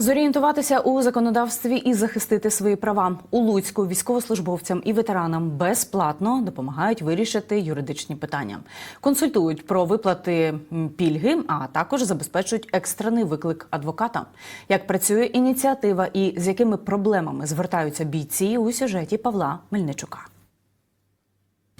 Зорієнтуватися у законодавстві і захистити свої права у Луцьку військовослужбовцям і ветеранам безплатно допомагають вирішити юридичні питання, консультують про виплати пільги, а також забезпечують екстрений виклик адвоката. Як працює ініціатива і з якими проблемами звертаються бійці у сюжеті Павла Мельничука.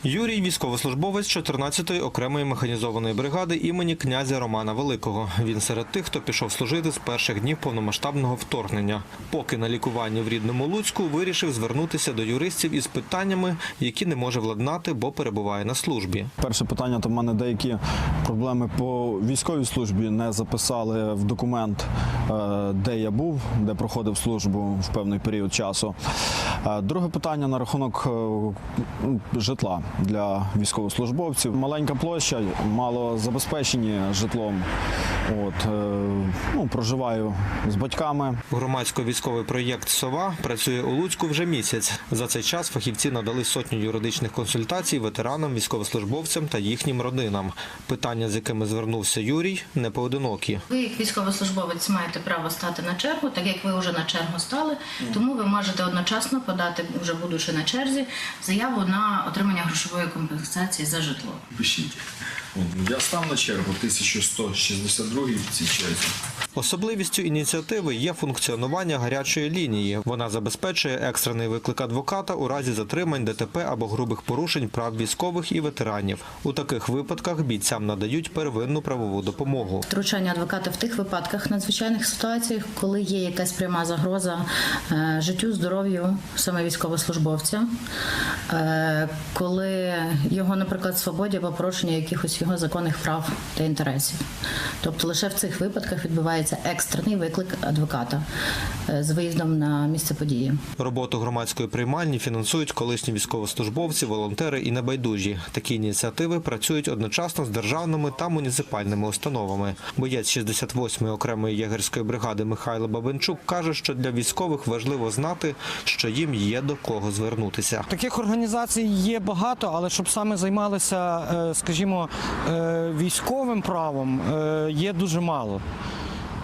Юрій військовослужбовець 14-ї окремої механізованої бригади імені князя Романа Великого. Він серед тих, хто пішов служити з перших днів повномасштабного вторгнення. Поки на лікуванні в рідному Луцьку вирішив звернутися до юристів із питаннями, які не може владнати, бо перебуває на службі. Перше питання то в мене деякі проблеми по військовій службі не записали в документ, е, де я був, де проходив службу в певний період часу. Е, Друге питання на рахунок е, житла для військовослужбовців. Маленька площа, мало забезпечені житлом. От, е, ну, проживаю з батьками. Громадсько-військовий проєкт Сова працює у Луцьку вже місяць. За цей час фахівці надали сотню юридичних консультацій ветеранам, військовослужбовцям та їхнім родинам. Питання, з якими звернувся Юрій, не поодинокі. Ви, як військовослужбовець, маєте право стати на чергу, так як ви вже на чергу стали, тому ви можете одночасно подати, вже будучи на черзі, заяву на отримання грошової компенсації за житло. Пишіть. Я став на чергу 1162 в цій черзі. Особливістю ініціативи є функціонування гарячої лінії. Вона забезпечує екстрений виклик адвоката у разі затримань ДТП або грубих порушень прав військових і ветеранів. У таких випадках бійцям надають первинну правову допомогу. Втручання адвоката в тих випадках, надзвичайних ситуаціях, коли є якась пряма загроза е, життю, здоров'ю саме військовослужбовця, е, коли його, наприклад, свободі або порушення якихось його законних прав та інтересів. Тобто лише в цих випадках відбувається екстрений виклик адвоката е, з виїздом на місце події. Роботу громадської приймальні фінансують колишні військовослужбовці, волонтери і небайдужі. Такі ініціативи працюють одночасно з державними та муніципальними установами. Боєць 68-ї окремої єгерської бригади Михайло Бабенчук каже, що для військових важливо знати, що їм є до кого звернутися. Таких організацій є багато, але щоб саме займалися, е, скажімо, е, військовим правом, є дуже мало.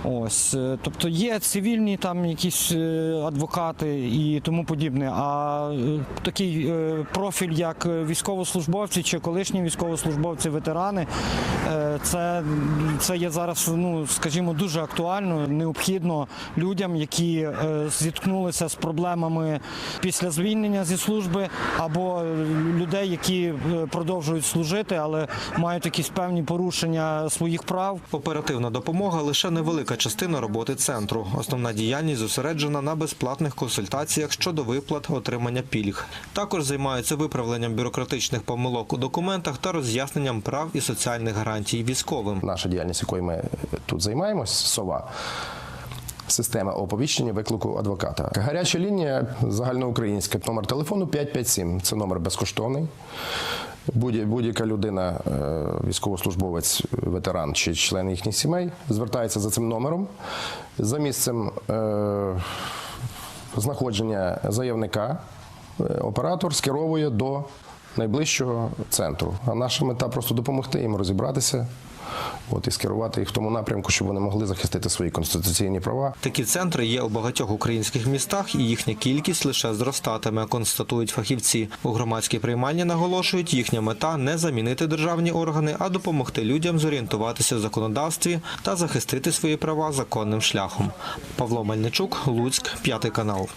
Ось, е, тобто є цивільні там якісь е, адвокати і тому подібне. А е, такий профіль, як військовослужбовці чи колишні військовослужбовці, ветерани, це, це є зараз, ну скажімо, дуже актуально, необхідно людям, які зіткнулися з проблемами після звільнення зі служби, або людей, які продовжують служити, але мають якісь певні порушення своїх прав. Оперативна допомога лише невелика частина роботи центру. Основна діяльність зосереджена на безплатних консультаціях щодо виплат отримання пільг. Також займаються виправленням бюрократичних помилок у документах та роз'ясненням прав і соціальних гарантій військовим. наша діяльність, якою ми тут займаємось, сова. Система оповіщення виклику адвоката. Гаряча лінія загальноукраїнська. Номер телефону 557. Це номер безкоштовний. Будь- Будь-яка людина, е, військовослужбовець, ветеран чи член їхніх сімей, звертається за цим номером. За місцем е, знаходження заявника е, оператор скеровує до найближчого центру. А наша мета просто допомогти їм розібратися. От і скерувати їх в тому напрямку, щоб вони могли захистити свої конституційні права. Такі центри є у багатьох українських містах, і їхня кількість лише зростатиме, констатують фахівці. У громадській приймальні наголошують, їхня мета не замінити державні органи, а допомогти людям зорієнтуватися в законодавстві та захистити свої права законним шляхом. Павло Мельничук, Луцьк, п'ятий канал.